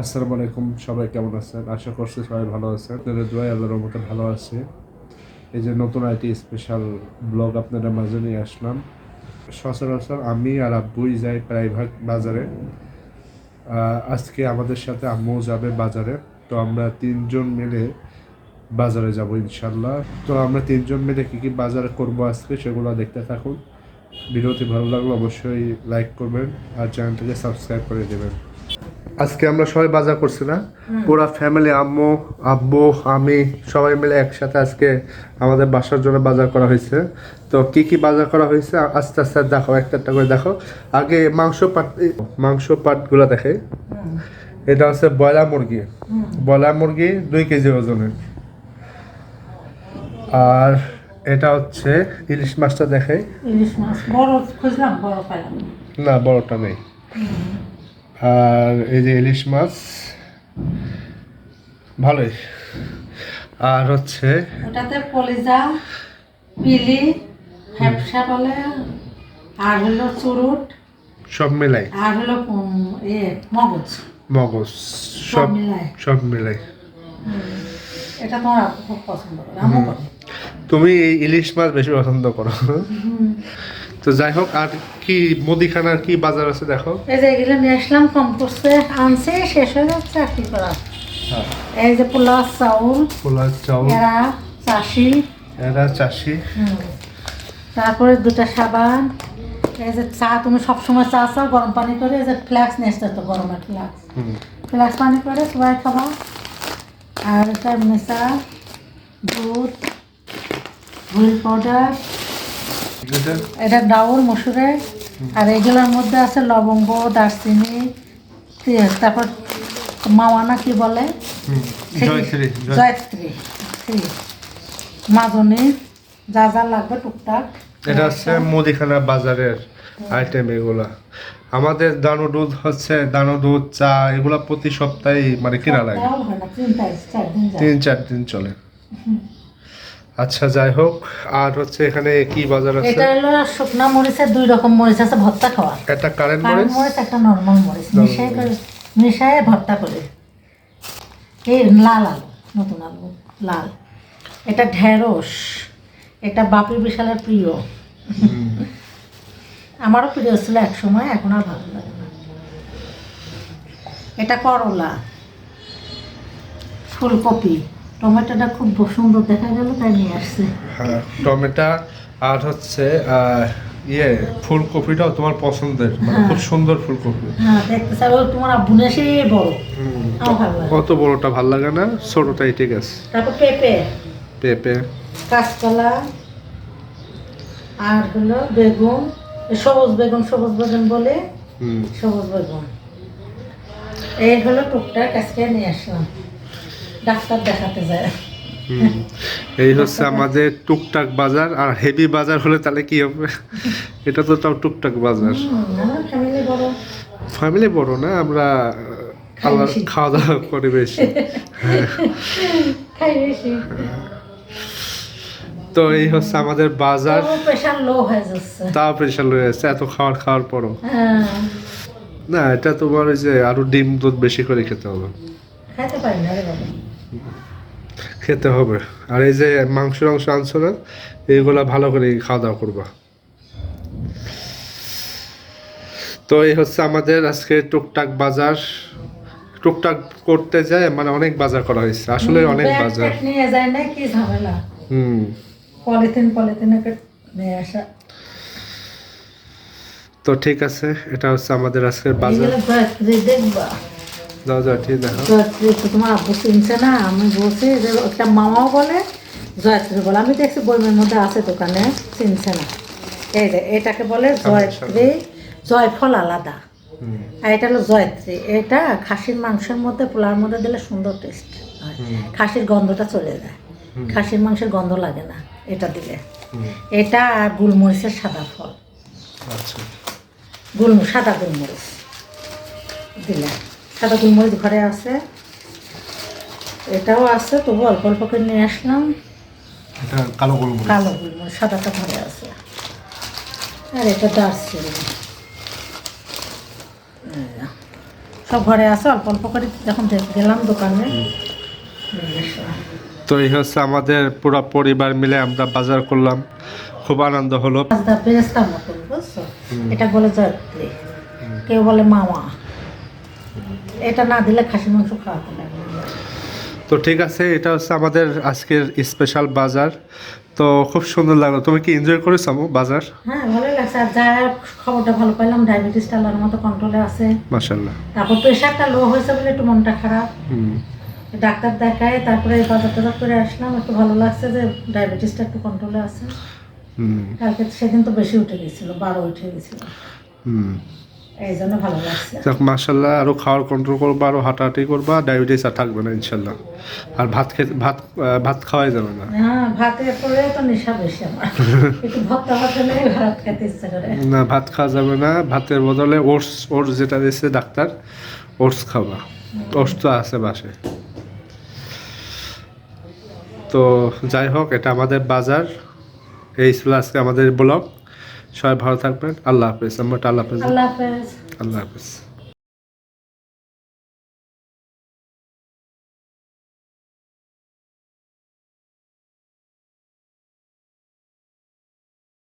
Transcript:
আসসালামু আলাইকুম, সবাই কেমন আছেন? আশা করছি সবাই ভালো আছেন। আপনাদের দোয়াই আল্লাহর মতো ভালো আছে। এই যে নতুন আইটি স্পেশাল ব্লগ আপনাদের মাঝে নিয়ে আসলাম। সচরাচর আমি আর আব্বুই যাই প্রায়ভাগ বাজারে। আজকে আমাদের সাথে আম্মুও যাবে বাজারে। তো আমরা তিনজন মিলে বাজারে যাব ইনশাল্লাহ তো আমরা তিনজন মিলে কী কী বাজার করব আজকে সেগুলো দেখতে থাকুন। ভিডিওটি ভালো লাগলে অবশ্যই লাইক করবেন আর চ্যানেলটাকে সাবস্ক্রাইব করে দেবেন। আজকে আমরা সবাই বাজার করছি না। পুরো ফ্যামিলি আম্মু আব্বু আমি সবাই মিলে একসাথে আজকে আমাদের বাসার জন্য বাজার করা হয়েছে। তো কি কি বাজার করা হয়েছে? আস্তে আস্তে দেখো একটা একটা করে দেখো। আগে মাংস পাট মাংস পাটগুলো দেখে। এটা হচ্ছে ব্রয়লার মুরগি। ব্রয়লার মুরগি দুই কেজি ওজনের। আর এটা হচ্ছে ইলিশ মাছটা দেখে। ইলিশ মাছ বড় খুঁজলাম বড়। না। বড়টা নেই। আর এই যে ইলিশ মাছ ভালোই। আর হচ্ছে ওটাতে কলিজা পিলি হ্যাপসা বলে আর হলো চুরুট সব মিলাই। আর হলো এ মগজ। মগজ সব সব মিলাই। সব মিলাই। এটা তোমার খুব পছন্দ করে তুমি এই ইলিশ মাছ বেশি পছন্দ করো। তো যাই হোক আর কি মুদিখানার কি বাজার আছে দেখো? এই যে এগুলো নিয়ে আসলাম কম করছে আনছে শেষ হয়ে যাচ্ছে আর কি করা এই যে পোলা চাউল পোলার চাউল। এরা চাষি। এরা চাষি। তারপরে দুটা সাবান। এই যে চা তুমি সবসময় চা চাও গরম পানি করে এই যে ফ্ল্যাক্স নিয়ে আসতে তো গরমের ফ্ল্যাক্স হুম। ফ্ল্যাক্স পানি করে সবাই খাবা। আর এটা মেসা দুধ হুইল পাউডার। এটা ডাউর মসুরে আর এগুলোর মধ্যে আছে লবঙ্গ দারচিনি তারপর মাওয়ানা কি বলে? জয়ত্রী মাজনি যা যা লাগবে টুকটাক। এটা হচ্ছে মুদিখানা বাজারের আইটেম এগুলা। আমাদের দানো দুধ হচ্ছে দানো দুধ চা এগুলা প্রতি সপ্তাহে মানে কিনা লাগে। না। তিন চার দিন চলে। আচ্ছা যাই হোক। আর হচ্ছে এখানে কি বাজার আছে? এটা হলো শুকনা মরিচের দুই রকম মরিচ আছে ভর্তা খাওয়ার একটা কারেন্ট মরিচ? মরিচ একটা নর্মাল মরিচ। মিশাই করে মিশাই ভর্তা করে। এই লাল আলু নতুন আলু লাল। এটা ঢেঁড়স। এটা বাপি বিশালের প্রিয়। আমারও প্রিয় ছিল এক সময় এখন আর ভালো লাগে না। এটা করলা। ফুলকপি। টমেটোটা খুব সুন্দর দেখা গেল তাই নিয়ে আসছে। হ্যাঁ টমেটো আর হচ্ছে আহ, ইয়ে ফুলকপিটাও তোমার পছন্দের মানে খুব সুন্দর ফুলকপি। হ্যাঁ তোমার আব্বু নিয়ে এসে বড়। লাগে। বড়টা ভালো লাগে না ছোটটাই ঠিক আছে। তারপর পেঁপে। পেঁপে। কাঁচকলা আর হলো বেগুন সবুজ বেগুন সবুজ বেগুন বলে হুম। সবুজ বেগুন। এই হলো টুকটাক আজকে নিয়ে আসলাম। ডাক্তার দেখাতে যায়। এই হচ্ছে আমাদের টুকটাক বাজার আর হেভি বাজার হলে তাহলে কি হবে? এটা তো তাও টুকটাক বাজার। ফ্যামিলি বড়। না আমরা খাওয়া দাওয়া করি বেশি। তো এই হচ্ছে আমাদের বাজার। তাও প্রেশার লো হয়ে যাচ্ছে। এত খাওয়ার খাওয়ার পরও। হ্যাঁ। না এটা তোমার ওই যে আরও ডিম দুধ বেশি করে খেতে হবে। খাইতে পারি না রে বাবা। খেতে হবে। আর এই যে মাংস মাংস আনছো না এইগুলা ভালো করে খাওয়া দাওয়া করবা। তো এই হচ্ছে আমাদের আজকে টুকটাক বাজার। টুকটাক করতে যায় মানে অনেক বাজার করা হয়েছে। আসলে অনেক বাজার। ট্যাগ নিয়ে যায় না কি ঝামেলা। হুম। পলিথিন পলিথিনে নিয়ে আসা। তো ঠিক আছে এটা হচ্ছে আমাদের আজকের বাজার। দেখবা। যাও যাও দেখো। জয়ত্রী তো তোমার আব্বু চিনছে না? আমি বলছি যে একটা মামাও বলে জয়ত্রী বলে। আমি দেখছি বইমের মধ্যে আছে দোকানে চিনছে না। এই যে এটাকে বলে জয়ত্রী জয়ফল আলাদা। আর এটা হলো জয়ত্রী এটা খাসির মাংসের মধ্যে পোলার মধ্যে দিলে সুন্দর টেস্ট হয়। খাসির গন্ধটা চলে যায়। খাসির মাংসের গন্ধ লাগে না এটা দিলে। এটা আর গুলমরিচের সাদা ফল। আচ্ছা। গুল সাদা গোলমরিচ দিলে। সাদা গোলমরিচ ঘরে আছে। এটাও আছে তবু অল্প অল্প করে নিয়ে আসলাম। এটা কালো গোলমরিচ। কালো গোলমরিচ সাদাটা ঘরে আছে। আর এটা দারচিনি। সব ঘরে আছে অল্প অল্প করে যখন গেলাম দোকানে। তো এই হচ্ছে আমাদের পুরো পরিবার মিলে আমরা বাজার করলাম। খুব আনন্দ হলো। এটা বলে কেউ বলে মামা। এটা না দিলে খাসি মাংস খাওয়াতে লাগে না। তো ঠিক আছে এটা হচ্ছে আমাদের আজকের স্পেশাল বাজার। তো খুব সুন্দর লাগল। তুমি কি এনজয় করেছ আমু বাজার? হ্যাঁ ভালোই লাগছে। আর যা খবরটা ভালো পাইলাম ডায়াবেটিসটা আল্লাহর মতো কন্ট্রোলে আছে। মাসাল্লাহ তারপর প্রেশারটা লো হয়েছে বলে একটু মনটা খারাপ। হুম। ডাক্তার দেখায় তারপরে এই বাজার টাজার করে আসলাম। একটু ভালো লাগছে যে ডায়াবেটিসটা একটু কন্ট্রোলে আছে। হুম। কালকে সেদিন তো বেশি উঠে গেছিল বারো উঠে গেছিল। হুম। এই জন্য ভালো লাগছে। যাক মাসাল্লাহ আরও খাওয়ার কন্ট্রোল করবা আরও হাঁটাহাঁটি করবা ডায়াবেটিস আর থাকবে না ইনশাল্লাহ আর ভাত খেতে ভাত ভাত খাওয়াই যাবে না। হ্যাঁ ভাতের পরে তো নেশা বেশি আমার। একটু ভত্তা ভাত ভাত খেতে ইচ্ছা করে। না ভাত খাওয়া যাবে না। ভাতের বদলে ওটস ওটস যেটা দিচ্ছে ডাক্তার ওটস খাবা। ওটস তো আছে বাসে তো যাই হোক এটা আমাদের বাজার। এই ছিল আজকে আমাদের ব্লগ। সবাই ভালো থাকবেন। আল্লাহ হাফেজ। আমরা আল্লাহ হাফেজ। আল্লাহ হাফেজ। আল্লাহ হাফেজ।